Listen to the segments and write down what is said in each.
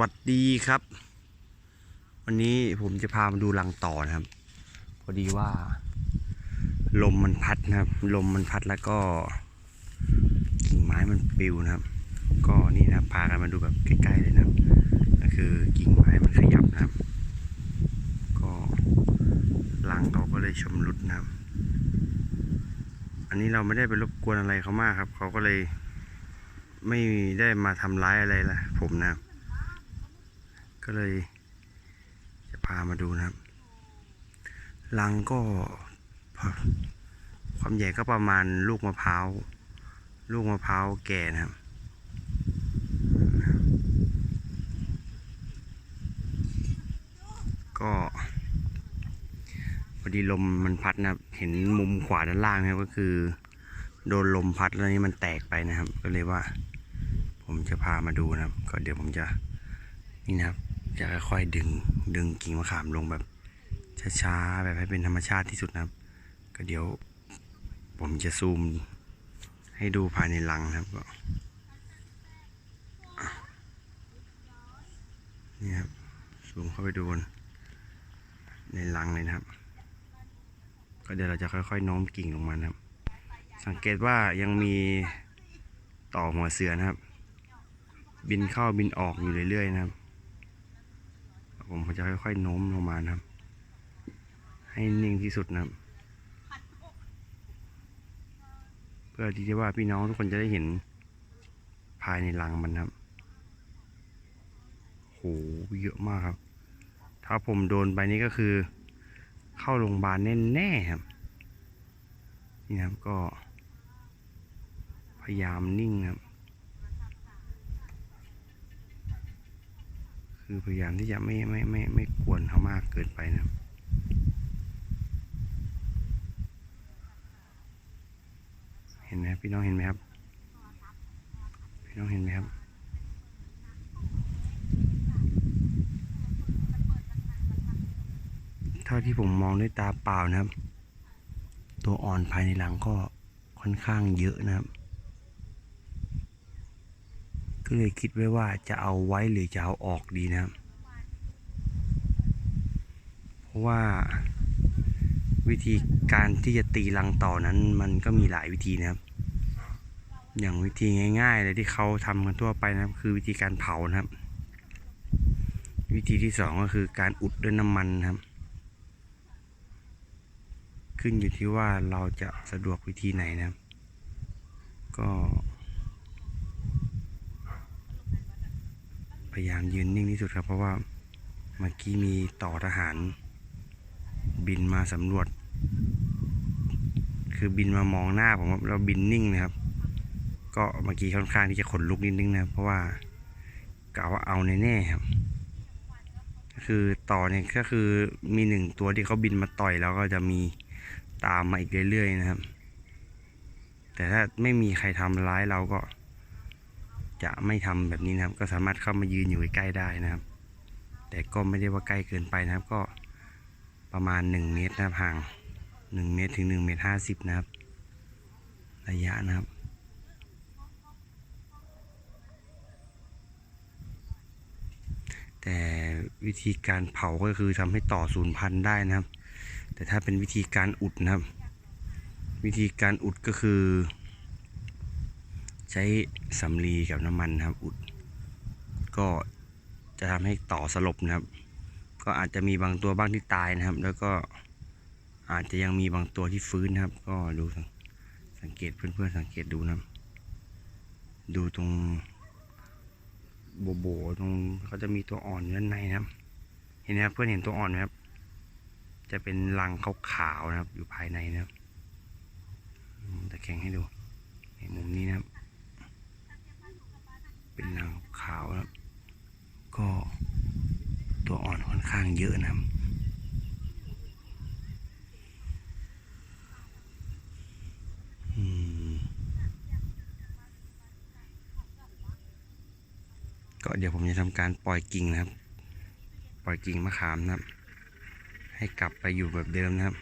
วัสดีครับ วันนี้ผมจะพามาดูรังต่อนะครับ พอดีว่า ลมมันพัดนะครับ ลมมันพัดแล้วก็กิ่งไม้มันปลิวนะครับ ก็นี่นะครับพากันมาดูแบบใกล้ๆเลยนะครับ ก็คือกิ่งไม้มันขยับนะครับ ก็รังเขาก็เลยชำรุดนะครับ อันนี้เราไม่ได้ไปรบกวนอะไรเขามากครับ เขาก็เลยไม่ได้มาทำร้ายอะไรละผมนะครับ ก็เลยจะพามาดูนะครับรังก็ความใหญ่ก็ประมาณลูกมะพร้าว ลูกมะพร้าวแก่นะครับ ก็พอดีลมมันพัดนะครับ เห็นมุมขวาด้านล่างนะครับก็คือ โดนลมพัดแล้วนี่มันแตกไปนะครับ ก็เลยว่า ผมจะพามาดูนะครับ ก็เดี๋ยวผมจะนี่นะครับ จะค่อยๆดึงดึงกิ่งมะขามลงแบบช้าๆแบบให้เป็นธรรมชาติที่สุดนะครับ ก็เดี๋ยวผมจะซูมให้ดูภายในรังนะครับก็นี่ครับซูมเข้าไปดูในรังเลยนะครับ ก็เดี๋ยวเราจะค่อยๆโน้มกิ่งลงมานะครับ สังเกตว่ายังมีต่อหัวเสือนะครับ บินเข้าบินออกอยู่เรื่อยๆนะครับ ผมจะค่อยๆโน้มลงมานะครับ ให้นิ่งที่สุดนะครับ เพื่อที่จะว่าพี่น้องทุกคนจะได้เห็นภายในรังมันนะครับโหเยอะมากครับ ถ้าผมโดนไปนี่ก็คือ เข้าโรงพยาบาลแน่ๆครับ นี่นะครับก็ พยายามนิ่งครับ คือพยายามที่จะไม่ไม่ไม่ไม่กวนเขามากเกินไปนะเห็นไหมพี่น้องเห็นไหมครับ พี่น้องเห็นไหมครับเท่าที่ผมมองด้วยตาเปล่านะครับ ตัวอ่อนภายในรังก็ค่อนข้างเยอะนะครับ เลยคิดไว้ว่าจะเอาไว้หรือจะเอาออกดีนะครับ เพราะว่าวิธีการที่จะตีรังต่อนั้น มันก็มีหลายวิธีนะครับ อย่างวิธีง่ายๆเลยที่เขาทำกันทั่วไปนะครับ คือวิธีการเผานะครับ วิธีที่สองก็คือการอุดด้วยน้ำมันนะครับ ขึ้นอยู่ที่ว่าเราจะสะดวกวิธีไหนนะครับ ก็ พยายามยืนนิ่งที่สุดครับ เพราะว่าเมื่อกี้มีต่อทหาร บินมาสำรวจ คือบินมามองหน้าผมครับแล้วบินนิ่งนะครับ ก็เมื่อกี้ค่อนข้างที่จะขนลุกนิดนึงนะเพราะว่ากะว่าเอาแน่ๆครับคือต่อเนี่ยก็คือมีหนึ่งตัวที่เขาบินมาต่อยแล้วก็จะมีตามมาอีกเรื่อยๆนะครับ แต่ถ้าไม่มีใครทำร้ายเราก็ จะไม่ทำแบบนี้นะครับ ก็สามารถเข้ามายืนอยู่ใกล้ได้นะครับ แต่ก็ไม่ได้ว่าใกล้เกินไปนะครับ ก็ประมาณ 1 เมตรนะครับห่าง 1 เมตรถึง1เมตร50นะครับ ระยะนะครับแต่วิธีการเผาก็คือทำให้ต่อศูนย์พันธุ์ได้นะครับ แต่ถ้าเป็นวิธีการอุดนะครับ วิธีการอุดก็คือ ใช้สำลีกับน้ำมันนะครับอุด ก็จะทำให้ต่อสลบนะครับ ก็อาจจะมีบางตัวบ้างที่ตายนะครับ แล้วก็อาจจะยังมีบางตัวที่ฟื้นนะครับ ก็ดูสังเกตเพื่อนๆสังเกตดูนะดูตรงโบโบตรงเขาจะมีตัวอ่อนอยู่ด้านในนะครับ เห็นไหมครับเพื่อนเห็นตัวอ่อนไหมครับ จะเป็นรังขาวๆนะครับ อยู่ภายในนะครับตะแคงให้ดูในมุมนี้นะครับ เป็นรังขาวนะครับ ก็ตัวอ่อนค่อนข้างเยอะนะครับอืมก็เดี๋ยวผมจะทำการปล่อยกิ่งนะครับ ปล่อยกิ่งมะขามนะครับ ให้กลับไปอยู่แบบเดิมนะครับ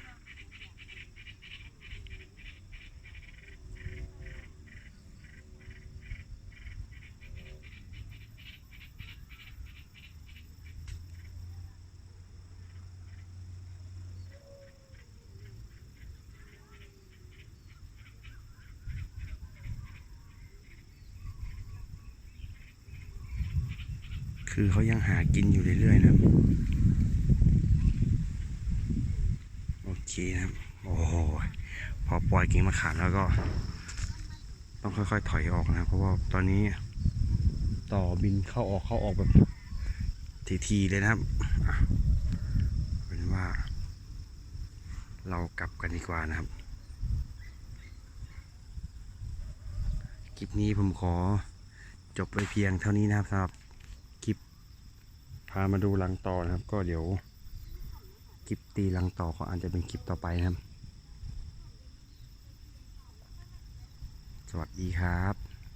คือเขายังหากินอยู่เรื่อยๆนะโอเคนะครับโอ้โหพอปล่อยกิ่งมะขามแล้วก็ ต้องค่อยๆถอยออกนะเพราะว่าตอนนี้ต่อบินเข้าออกเข้าออกแบบทีๆเลยนะครับเป็นว่า เรากลับกันดีกว่านะครับคลิปนี้ผมขอจบไปเพียงเท่านี้นะครับสำหรับ พามาดูรังต่อนะครับ ก็เดี๋ยวคลิปตีรังต่อก็อาจจะเป็นคลิปต่อไปนะครับ สวัสดีครับ